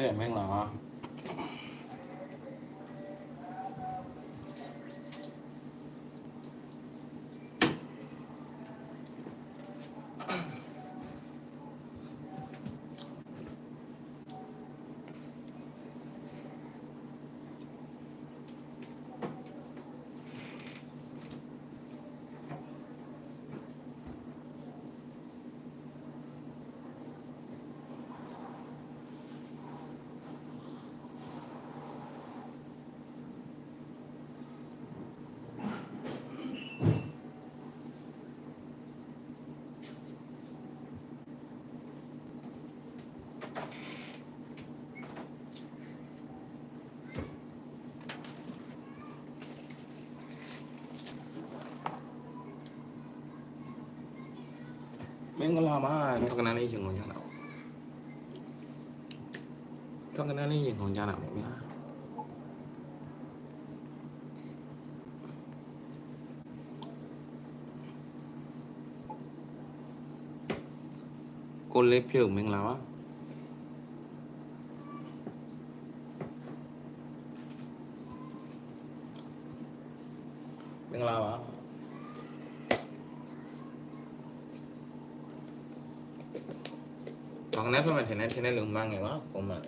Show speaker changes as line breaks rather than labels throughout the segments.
ကဲမင်္ဂ လာပါမင်္ဂလာပါထောက်ကနန်းလေးရင်ကုန်ကြတာပေါ့ထောက်ကနန်းလေးရင်ကုန်ကြတာပေါ့ဗျာကိုလေးပြုတ်မင်္ဂလာပါမင်္ဂလာပါ ဘောင်နဲ့ဖက်မှထင်တယ်ထင်တဲ့လူမှန်းငယ်ပါပုံမှန်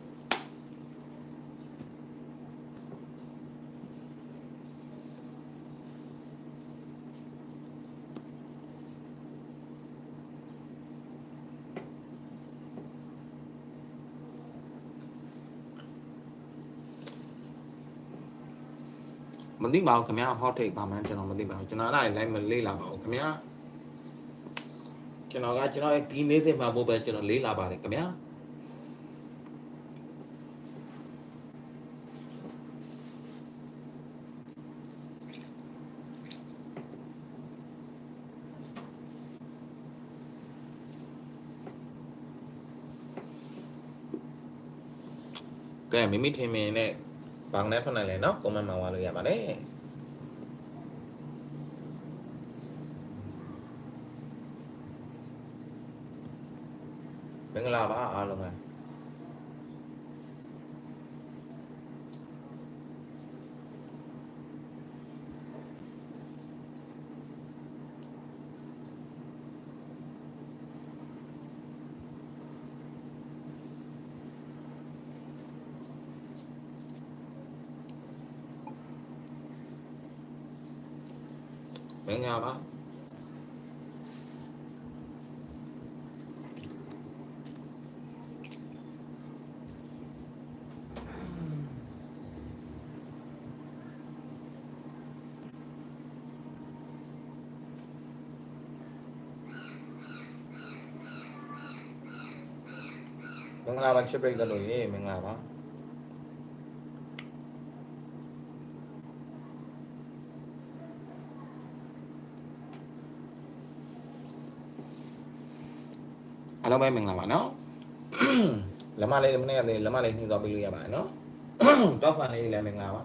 မသိပါဘူးခင်ဗျာ hot take ပါမှန်းကျွန်တော်မသိပါဘူးကျွန်တော်အဲ့ဒါလည်းမလေးလာပါဘူးခင်ဗျာ ကျွန်တော်ကကျွန်တော်ဒီနေ့စဉ်မှာပို့ပဲကျွန်တော်လေးလာပါတယ်ခင်ဗျာကဲမိမိထင်မြင်နဲ့ဘောင်နဲ့ထွက်နိုင်လဲเนาะ comment မှာဝါလို့ရပါတယ် မင်္ဂလာပါအားလုံးပဲမင်္ဂလာပါမ င်္ဂလာပါချစ်ပရိသတ်လို့ရေမင်္ဂလာပါအားလုံးပဲမင်္ဂလာပါနော်လမလေးမနေ့ကလေးလမလေးနှိမ့်သွားပြီးလို့ရပါတယ်နော်တော့ဖန်လေးလည်းမင်္ဂလာပါ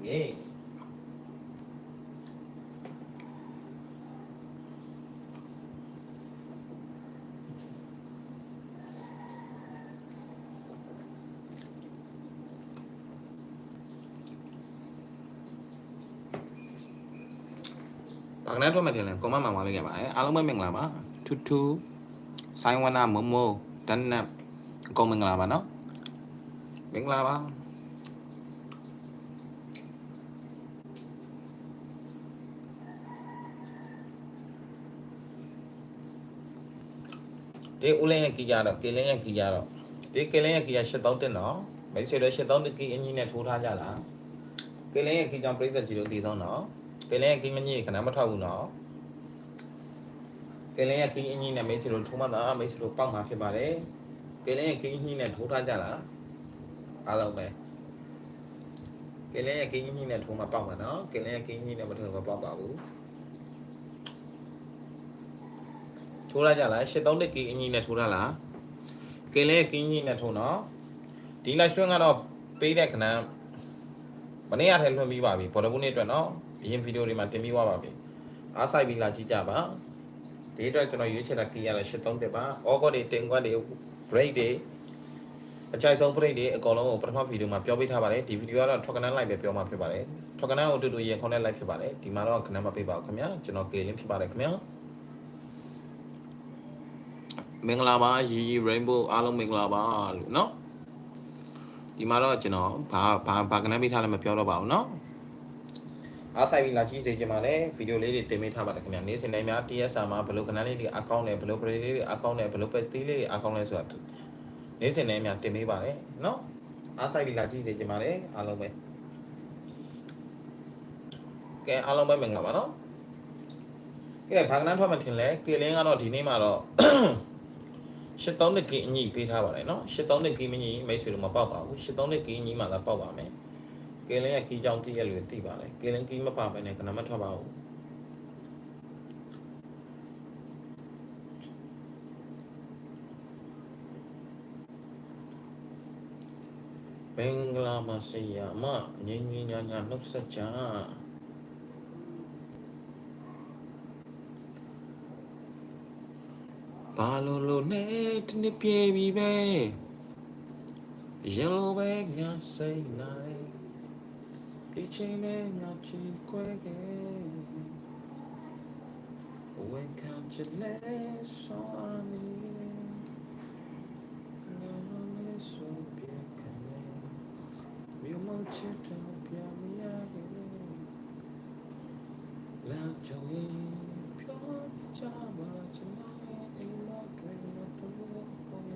တ်ကြီးရေဘာကနဲ့တော့မတင်လဲကွန်မန့်မှာပါလို့ရပါတယ်အားလုံးပဲမင်္ဂလာပါထူးထူးဆိုင်ဝနာမမိုးဒန်နပ်အကုန်မင်္ဂလာပါနော်မင်္ဂလာပါ ဒီဦးလင်းရဲ့ကီကြတော့ကေလင်းရဲ့ကီကြတော့ဒီကေလင်းရဲ့ကီကြ8000တက်နော်မိတ်ဆွေတို့8000တက်ကီအင်းကြီးနဲ့ထိုးထားကြလားကေလင်းရဲ့ကီကြောင့်ပြိသက်ကြီးတို့တည်ဆုံးနော်ကေလင်းရဲ့ကီမကြီးခဏမထောက်ဘူးနော်ကေလင်းရဲ့ကီအင်းကြီးနဲ့မိတ်ဆွေတို့ထိုးမှသာမိတ်ဆွေတို့ပေါက်မှာဖြစ်ပါတယ်ကဲလင်းရဲ့ကင်းကြီးနဲ့ထိုးထားကြလားအားလုံးပဲကဲလင်းရဲ့ကင်းကြီးနဲ့ထိုးမှာပေါက်မှာနော်ကဲလင်းရဲ့ကင်းကြီးနဲ့မထိုးမပေါက်ပါဘူး ထိုးလိုက်ကြလား83တကီအကြီးနဲ့ထိုးထားလားကဲလင်းရဲ့ကင်းကြီးနဲ့ထိုးနော်ဒီ live stream ကတော့ပေးတဲ့ခဏမနေ့ကထဲလွှင့်ပြီးပါပြီဘော်ဒဘူးနေ့အတွက်နော်အရင်ဗီဒီယိုတွေမှာတင်ပြီးသွားပါပြီအားဆိုင်ပြီးလာကြည့်ကြပါဒီအတွက်ကျွန်တော်ရွေးချယ်တာကီရလဲ83တက်ပါဩဂတ်တွေတင်ခွက်တွေ break တွေအကြိုက်ဆုံး break တွေအကောင်လုံးကိုပထမဗီဒီယိုမှာပြောပေးထားပါတယ်ဒီဗီဒီယိုကတော့ထွက်ကနန်း live ပဲပြောမှာဖြစ်ပါတယ်ထွက်ကနန်းကိုအတူတူရင်ခေါင်းနဲ့ live ဖြစ်ပါတယ်ဒီမှာတော့ခဏမပေးပါဘူးခင်ဗျာကျွန်တော် K link ဖြစ်ပါတယ်ခင်ဗျာ မင်္ဂလာပါရီရီ rainbow အားလုံးမင်္ဂလာပါလို့เนาะဒီမှာတော့ကျွန်တော်ဘာဘာဘာကနန်းပေးထားလဲမပြောတော့ပါဘူးเนาะအားဆိုင်ပြီးလာကြည့်စေချင်ပါတယ်ဗီဒီယိုလေးတွေတင်ပေးထားပါတယ်ခင်ဗျာနေ့စဉ်တိုင်းများ TSR မှာဘယ်လိုကနန်းလေးတွေအကောင့်နဲ့ဘယ်လို break လေးတွေအကောင့်နဲ့ဘယ်လိုပဲသေးလေးတွေအကောင့်လဲဆိုတာနေ့စဉ်တိုင်းများတင်ပေးပါတယ်เนาะအားဆိုင်ပြီးလာကြည့်စေချင်ပါတယ်အားလုံးပဲကဲအားလုံးပဲမင်္ဂလာပါเนาะကဲဘာကနန်းထွက်မှထင်လဲကေလင်းကတော့ဒီနေ့မှာတော့ 83နှစ်ကင်းအညီပေးထားပါတယ်နော်83နှစ်ကင်းမညီမိတ်ဆွေတို့မပေါက်ပါဘူး83နှစ်ကင်းအညီမှသာပေါက်ပါမယ်ကင်းလင်းရဲ့ကီးကြောင်တည့်ရလို့သိပါတယ်ကင်းလင်းကီးမပါဘဲနဲ့ကနမထွက်ပါဘူးဘင်္ဂလာမစီယာမငင်းငင်းညာညာနှုတ်ဆက်ကြ ဘာလို့လို့နဲ့တနစ်ပြေပြီပဲရေလိုပဲငါစိတ်နိုင်ဒီချိန်နဲ့ငါချီခွဲခဲ့ဝင်ခံချစ်လဲဆောင်းနေငါလည်းဆိုပြခဲ့မြို့မချစ်တော့ပြမရခဲ့လာကြုံပြောကြပါချင်တယ်အိမ်မတွင်မတူပေါ်ရ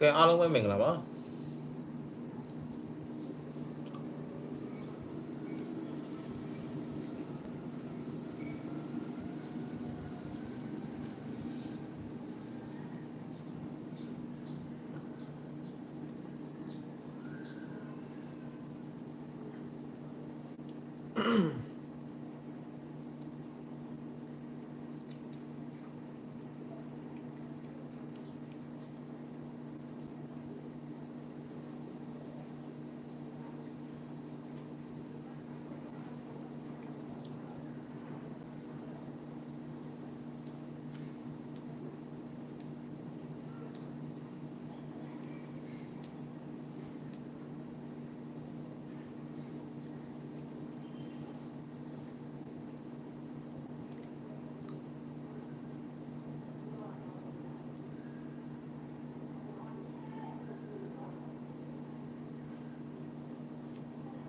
ကဲအားလုံးပဲမင်္ဂလာပါ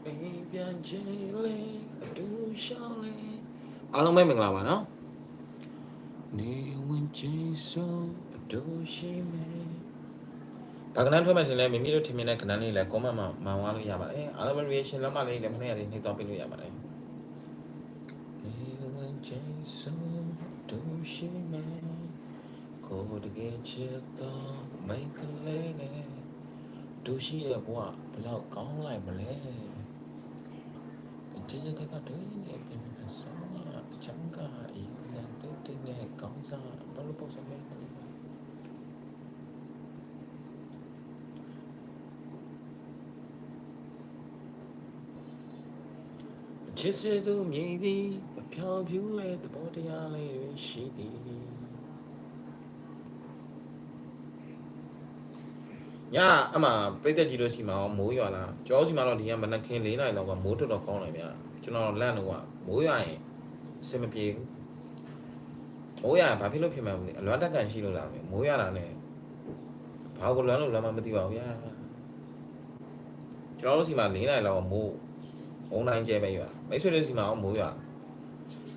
အိမ် ပြန်ချင်းလေးအတူရှောင်းလေးအားလုံးပဲမင်္ဂလာပါနော်နေဝင်ချင်းဆုံးအတူရှိမယ်ဘာကနန်းထွက်မှထင်လဲမိမိတို့ထင်မြင်တဲ့ကနန်းလေးလဲ comment မှာမှန်သွားလို့ရပါတယ်အားလုံးပဲ reaction လောက်မှလေးလည်းမနေ့ကလေးနှိပ်တော့ပြလို့ရပါတယ်နေဝင်ချင်းဆုံးအတူရှိမယ်ကိုယ်တကယ်ချစ်တော့မိတ်ကလေးနဲ့ဒူရှိရဲ့ဘဝဘယ်တော့ကောင်းလိုက်မလဲ Jadi dekat doi ni biasanya jangka yang tu tinggal kau sa perlu pun sampai tu. Jadi tu mesti အပြောင်ပြူးတဲ့သဘောတရားလေးတွေရှိသည် ညအမှပြိတက်ကြီးလို့ရှိမှာရောမိုးရွာလားကျောင်းစီမှာတော့ဒီကမနက်ခင်း၄နာရီလောက်ကမိုးတော်တော်ကောင်းတယ်ဗျာကျွန်တော်လန့်တော့ကမိုးရွာရင်အဆင်မပြေဘူးမိုးရွာရင်ဘာဖြစ်လို့ဖြစ်မှန်းမသိအလွမ်းတက်ကန်ရှိလို့လားမိုးရွာတာနဲ့ဘာကိုလွမ်းလို့လွမ်းမှမသိပါဘူးဗျာကျွန်တော်တို့စီမှာ၄နာရီလောက်ကမိုးအုံတိုင်းကျဲပဲရွာမိတ်ဆွေတို့စီမှာရောမိုးရွာ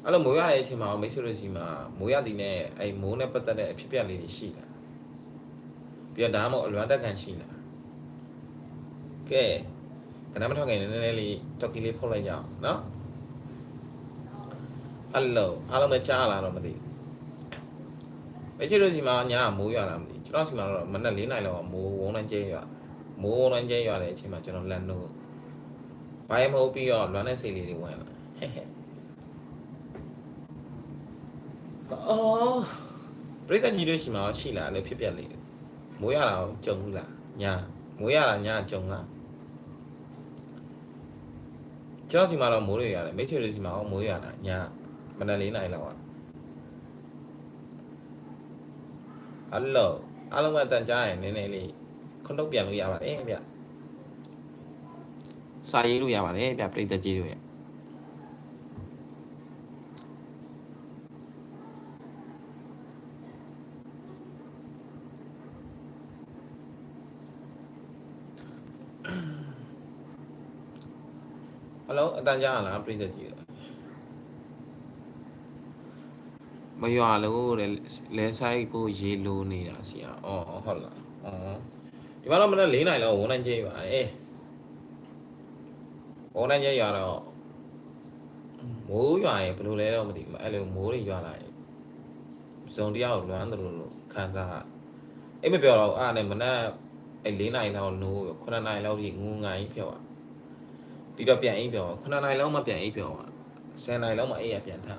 အဲ့လိုမိုးရွာတဲ့အချိန်မှာရောမိတ်ဆွေတို့စီမှာမိုးရွာတည်နဲ့အဲ့မိုးနဲ့ပတ်သက်တဲ့အဖြစ်အပျက်လေးတွေရှိလား ပြဒါမှမဟုတ်အလွမ်းတက်ကန်ရှိလားကဲကနမထောက်ခင်နည်းနည်းလေးတော့ကီလေးဖုတ်လိုက်ကြအောင်နော်ဟယ်လိုအားလုံးပဲကြားလာတော့မသိမရှိလို့စီမှာညာမိုးရွာလာမသိကျွန်တော်စီမှာတော့မနက်၄နိုင်လောက်မိုးဝုန်းတိုင်းကျဲရွာမိုးဝုန်းတိုင်းကျဲရွာတဲ့အချိန်မှာကျွန်တော်လန်လို့ဘိုင်းမဟုတ်ပြီးတော့လွမ်းတဲ့စိတ်လေးတွေဝင်လာဟဲ့ဟဲ့အော်ပြိတ္တကြီးတို့ရှိမှာရှိလားလို့ဖြစ်ပြက်လေး မိုးရတာကြုံဘူးလားညာမိုးရတာညာကြုံလားကျွန်တော်စီမှာတော့မိုးတွေရတယ်မိတ်ဆွေတွေစီမှာတော့မိုးရတာညာမနက်၄နိုင်လောက်อ่ะဟယ်လိုအားလုံးပဲတန်ကြားရင်နည်းနည်းလေးခွန်းတော့ပြန်လို့ရပါတယ်ဗျစာရေးလို့ရပါတယ်ဗျပြိတ္တကြီးတို့ရဲ့ အလုံးအတန်ကြားလားပြိသက်ကြီးမရွာလို့တဲ့လဲဆိုင်ကိုရေလိုနေတာဆရာအော်ဟုတ်လားအော်ဒီမှာတော့မနေ့၄နိုင်လောက်ဝန်နိုင်ချင်းရွာအေးဝန်နိုင်ချင်းရွာတော့မိုးရွာရင်ဘယ်လိုလဲတော့မသိဘူးအဲ့လိုမိုးတွေရွာလာရင်ဇုံတရားကိုလွမ်းတယ်လို့ခံစားအိတ်မပြောတော့အဲ့နဲ့မနေ့အဲ့၄နိုင်လောက်နိုး9နိုင်လောက်ကြီးငူငိုင်းဖြစ်သွား ပြီးတော့ပြန်အိမ်ပြော9နိုင်လောက်မှပြန်အိမ်ပြောอ่ะ10နိုင်လောက်မှအိမ်ရပြန်ထ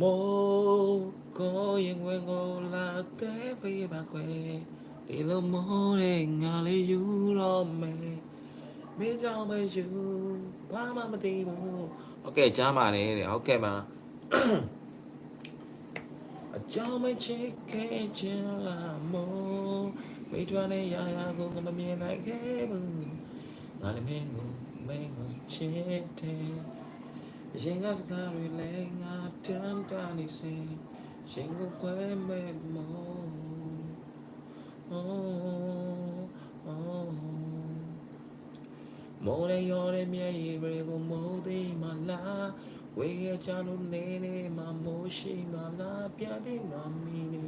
မိုးကိုရင်ဝင်ကိုလာတဲ့ပေးပါကွယ်ဒီလိုမိုးရဲ့ငါလေးယူတော့မယ်မင်းကြောင့်ပဲယူဘာမှမသိဘူးโอเคကြားပါတယ်တဲ့ဟုတ်ကဲ့ပါ အကြောင်းမချစ်ခဲ့ချင်လာမို့ မိထွန်းနဲ့ရာရာကိုငါမမြင်နိုင်ခဲ့ဘူးငါလည်းမင်းကိုမင်းကိုချစ်တယ်ရင်ကစကားတွေလည်းငါတမ်းတာနေစေရှင်ကိုခွဲမဲ့မို့ oh oh မော်ရရော်ရမြဲရည်တွေကိုမိုးသိမှလားဝေရချလို့နေနေမှမိုးရှိမှလားပြန်ပြီးမှမီနေ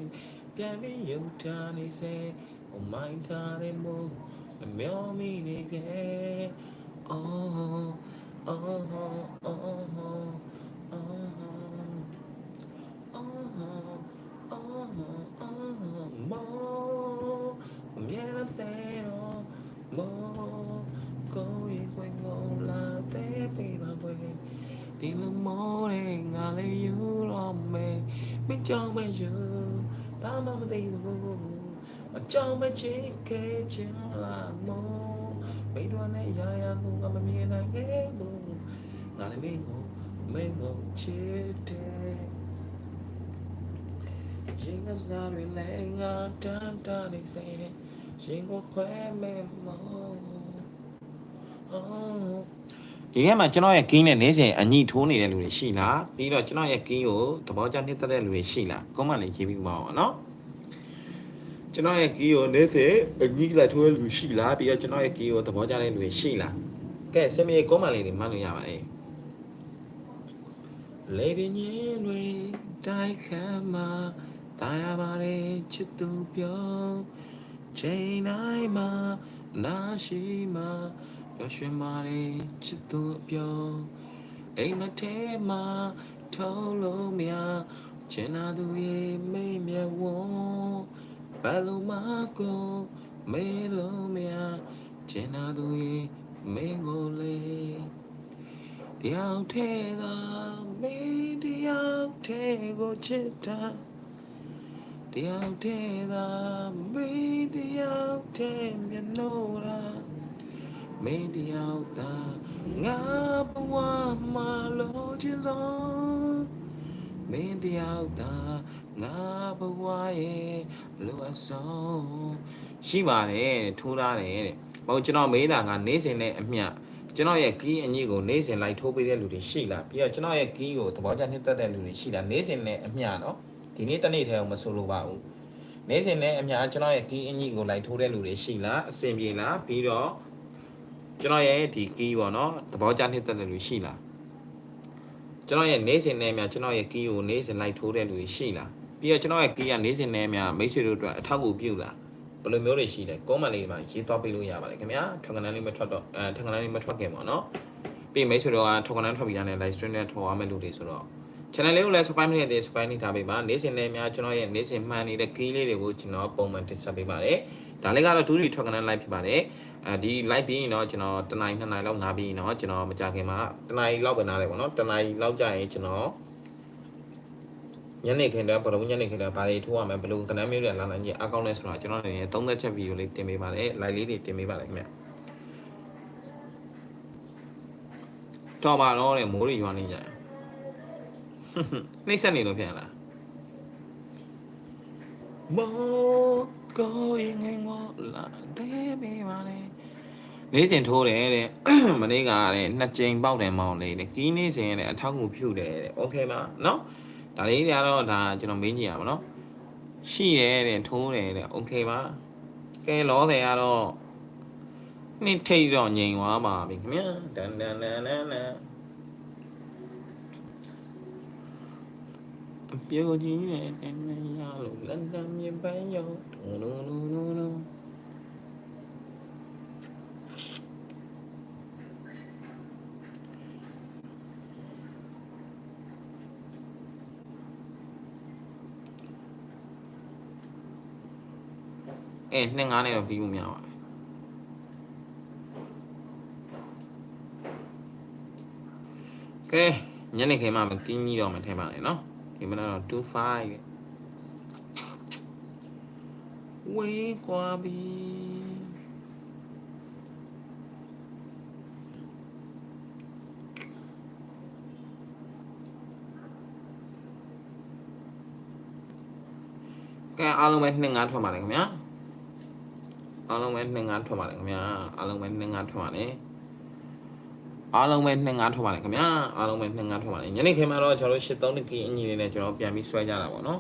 ပြန်ပြီးရုပ်ထားနေစေ Oh my darling မိုးမမျောမီနေခဲ့ Oh oh oh oh oh oh မောအမြဲတမ်းတဲ့တော့မောကိုရင်ဝင်ငုံလာတဲ့ပေးပါကွယ်ဒီလိုမောတဲ့ငါလေးယူတော့မယ်မင်းကြောင့်မယူဘာမှမသိဘူး အကြောင်းမချစ်ခဲ့ချင်လာမောမိတို့နဲ့ရာရာကိုငါမမြင်နိုင်ခဲ့ဘူးငါလည်းမင်းကိုမင်းကိုချစ်တယ်ရင်ကစကားတွေလည်းငါတမ်းတာနေစေရင်ကိုခွဲမဲ့မောဒီထဲမှာကျွန်တော်ရဲ့ကင်းနဲ့နေစဉ်အညီထိုးနေတဲ့လူတွေရှိလားပြီးတော့ကျွန်တော်ရဲ့ကင်းကိုသဘောကျနှစ်သက်တဲ့လူတွေရှိလားကွန်မန့်လေးရေးပြီးပါအောင်နော် ကျွန်တော်ရဲ့ကင်းကိုနေစဉ်အညီလိုက်ထိုးတဲ့လူရှိလားပြီးတော့ကျွန်တော်ရဲ့ကင်းကိုသဘောကျတဲ့လူတွေရှိလားကဲစမေကွန်မန့်လေးတွေမှတ်လို့ရပါတယ်လေပင်ရင်တွေတိုက်ခတ်မှာတာယာပါလေချစ်သူပြောချိန်တိုင်းမှာနာရှိမှာပျော်ရွှင်ပါလေချစ်သူပြောအိမ်မထဲမှာထုံးလို့မရချင်နာသူရဲ့မိတ်မြတ်ဝွန် ဘယ်လိုမှကိုမေးလို့မရချင်နာသူရဲ့မင်းကိုလေတယောက်ထဲသာမင်းတယောက်ထဲကိုချစ်တာတယောက်ထဲသာမင်းတယောက်ထဲမျက်နှာတာမင်းတယောက်သာငါဘဝမှာလို့ချင်ဆုံးမင်းတယောက်သာ ငါဘဝရဲ့လိုအပ်ဆုံးရှိပါတယ်တဲ့ထိုးထားတယ်တဲ့။ဘာလို့ကျွန်တော်မေးတာကနေစဉ်နဲ့အမျှကျွန်တော်ရဲ့ကီးအညီကိုနေစဉ်လိုက်ထိုးပေးတဲ့လူတွေရှိလားပြီးတော့ကျွန်တော်ရဲ့ကီးကိုသဘောကျနှစ်သက်တဲ့လူတွေရှိလားနေစဉ်နဲ့အမျှနော်ဒီနေ့တစ်နေ့တည်းအောင်မဆိုလိုပါဘူးနေစဉ်နဲ့အမျှကျွန်တော်ရဲ့ကီးအညီကိုလိုက်ထိုးတဲ့လူတွေရှိလားအဆင်ပြေလားပြီးတော့ကျွန်တော်ရဲ့ဒီကီးပေါ့နော်သဘောကျနှစ်သက်တဲ့လူရှိလားကျွန်တော်ရဲ့နေစဉ်နဲ့အမျှကျွန်တော်ရဲ့ကီးကိုနေစဉ်လိုက်ထိုးတဲ့လူတွေရှိလား ပြီးတော့ကျွန်တော်ရဲ့ကီးကနေစဉ်နဲ့အမျှမိတ်ဆွေတို့အတွက်အထောက်အကူပြုလားဘယ်လိုမျိုးတွေရှိလဲကောမန်လေးမှာရေးသွားပေးလို့ရပါတယ်ခင်ဗျာထောက်ကနန်းလေးမထွက်တော့အဲထောက်ကနန်းလေးမထွက်ခင်ပေါ့နော်ပြီးမိတ်ဆွေတို့ကထောက်ကနန်းထွက်ပြီးတာနဲ့ live stream နဲ့ထော်ရမယ့်လူတွေဆိုတော့ channel လေးကိုလည်း subscribe လုပ်တဲ့ subscribe နေထားပေးပါနေ့စဉ်နဲ့များကျွန်တော်ရဲ့နေ့စဉ်မှန်နေတဲ့ key လေးတွေကိုကျွန်တော်ပုံမှန်တင်ဆက်ပေးပါတယ်ဒါလေးကတော့ဒူးရီထောက်ကနန်း live ဖြစ်ပါတယ်အဲဒီ live ပြီးရင်တော့ကျွန်တော်တနင်္လာနေ့နှစ်လောက်နားပြီးရင်တော့ကျွန်တော်မကြခင်မှာတနင်္လာလောက်ပဲနားတယ်ပေါ့နော်တနင်္လာလောက်ကြာရင်ကျွန်တော် ညနေခင်းတော့ဘယ်လိုညနေခင်းတော့ဘာတွေထိုးရမလဲဘယ်လိုကနန်းမျိုးတွေလာနိုင်ကြီးအကောင့်လဲဆိုတော့ကျွန်တော်အနေနဲ့30ချက်ဗီဒီယိုလေးတင်ပေးပါတယ် live လေးတွေတင်ပေးပါတယ်ခင်ဗျတော့ပါတော့တဲ့မိုးတွေရွာနေကြတယ် နှိမ့်ဆက်နေလို့ဖြစ်ရလားမောကိုရင်ငယ်ငေါလာတဲ့မေးပါလေလေးစင်ထိုးတယ်တဲ့ မနေ့ကတဲ့နှစ်ကြိမ်ပေါက်တယ်မောင်လေးတဲ့ကီးနေစင်ရဲ့အထောက်အကူဖြူတယ်တဲ့โอเคပါเนาะ ဒါလေးတွေကတော့ဒါကျွန်တော်မင်းကြည့်ရမှာเนาะရှိတယ်တဲ့ထိုးတယ်တဲ့โอเคပါကဲလောတယ်ကတော့နှစ်ထိတ်တော့ငြိမ်သွားပါပြီခင်ဗျာတန်တန်တန်တန်တန် အပြုတ်ကြီးနဲ့တန်းတန်းရလို့လန်ဒန်မြေပန်းရောက်ဒူဒူဒူဒူ အဲနှစ်ငါးနဲ့တော့ပြီးဖို့များပါမယ်ကဲညနေခင်းမှမကင်းကြီးတော့မထဲပါနဲ့နော်ဒီမနက်တော့25တဲ့ဝေးကွာပြီကဲအားလုံးပဲ2ငါးထွက်ပါတယ်ခင်ဗျာ အားလုံးပဲ2ငါးထွက်ပါတယ်ခင်ဗျာအားလုံးပဲ2ငါးထွက်ပါတယ်အားလုံးပဲ2ငါးထွက်ပါတယ်ခင်ဗျာအားလုံးပဲ2ငါးထွက်ပါတယ်ညနေခင်းမှာတော့ကျွန်တော်တို့83နှစ်ကီအညီလေးနဲ့ကျွန်တော်ပြန်ပြီးဆွဲကြတာပေါ့နော်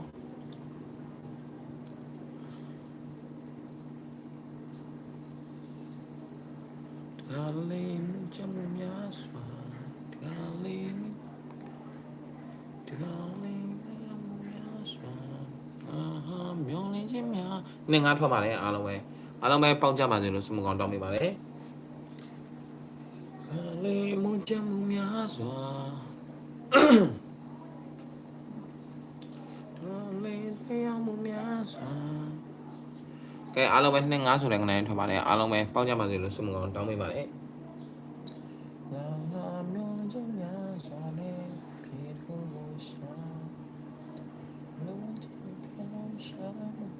တကားလေးချမ်းမများစွာတကားလေးတကားလေးချမ်းမများစွာအာဟာမျောလင်းခြင်းများ2ငါးထွက်ပါတယ်အားလုံးပဲ အားလုံးပဲပေါက်ကြပါစေလို့ဆုမကောင်းတောင်းပေးပါတယ်လေးမွန်ချမှုများစွာတော်လေးတရားမှုများစွာကဲအားလုံးပဲနှစ်ငါးဆိုတဲ့ကနေထွက်ပါတယ်အားလုံးပဲပေါက်ကြပါစေလို့ဆုမကောင်းတောင်းပေးပါတယ်သာဟာမျိုးချင်းများစွာနဲ့ပြေဖို့ကိုရှာလုံးချင်းပြေလို့ရှာဖို့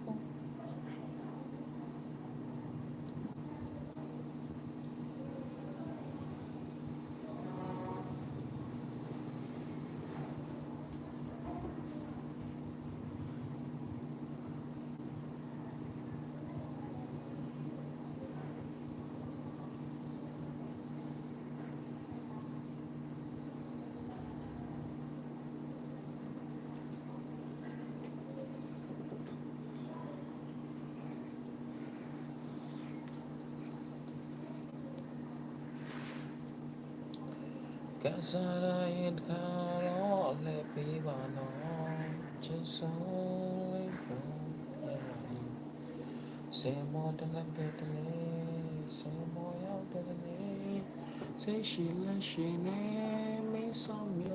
ကစားရရင်ခါတော့လည်းပေးပါနော်ချစ်ဆုံးလေးပေါ်ရတယ်စေမောတလည်းပြတလေစေမောရောက်တယ်လေစေရှိလရှိနေမေဆောင်မျိုး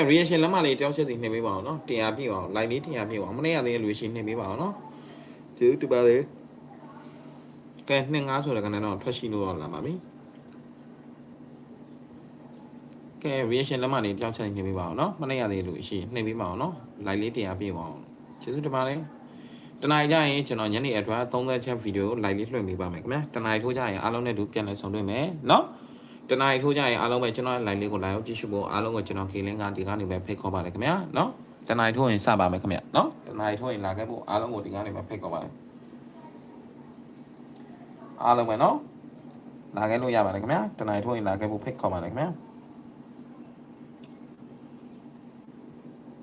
ကဲ reaction လက်မလေးတောင်းချက်စီနှိပ်ပေးပါအောင်နော်တရားပြည့်ပါအောင် live လေးတရားပြည့်ပါအောင်မနေ့ကလေးလူရှိနှိပ်ပေးပါအောင်နော်ကျေးဇူးတင်ပါတယ်ကဲ2 5ဆိုတဲ့ကနေတော့ထွက်ရှိလို့တော့လာပါပြီကဲ reaction လက်မှတ်လေးတယောက်ချက်နေပေးပါအောင်နော်မနေ့ရသေးလို့ရှိရင်နှိပ်ပေးပါအောင်နော် live လေးတင်အားပေးပါအောင်ကျေးဇူးတင်ပါတယ်တနင်္လာကြရင်ကျွန်တော်ညနေအတွက်30ချက်ဗီဒီယို live လေးလွှင့်ပေးပါမယ်ခင်ဗျာတနင်္လာထိုးကြရင်အားလုံးနဲ့တူပြန်လည်ဆောင်တွေ့မယ်နော် တနင်္လာထိုးကြရင်အားလုံးပဲကျွန်တော် live လေးကို live ကိုကြည့်ရှုဖို့အားလုံးကိုကျွန်တော် K-link ကဒီကနေပဲဖိတ်ခေါ်ပါတယ်ခင်ဗျာနော်တနင်္လာထိုးရင်စပါမယ်ခင်ဗျာနော်တနင်္လာထိုးရင်လာခဲ့ဖို့အားလုံးကိုဒီကနေပဲဖိတ်ခေါ်ပါတယ်အားလုံးပဲနော်လာခဲ့လို့ရပါတယ်ခင်ဗျာတနင်္လာထိုးရင်လာခဲ့ဖို့ဖိတ်ခေါ်ပါတယ်ခင်ဗျာ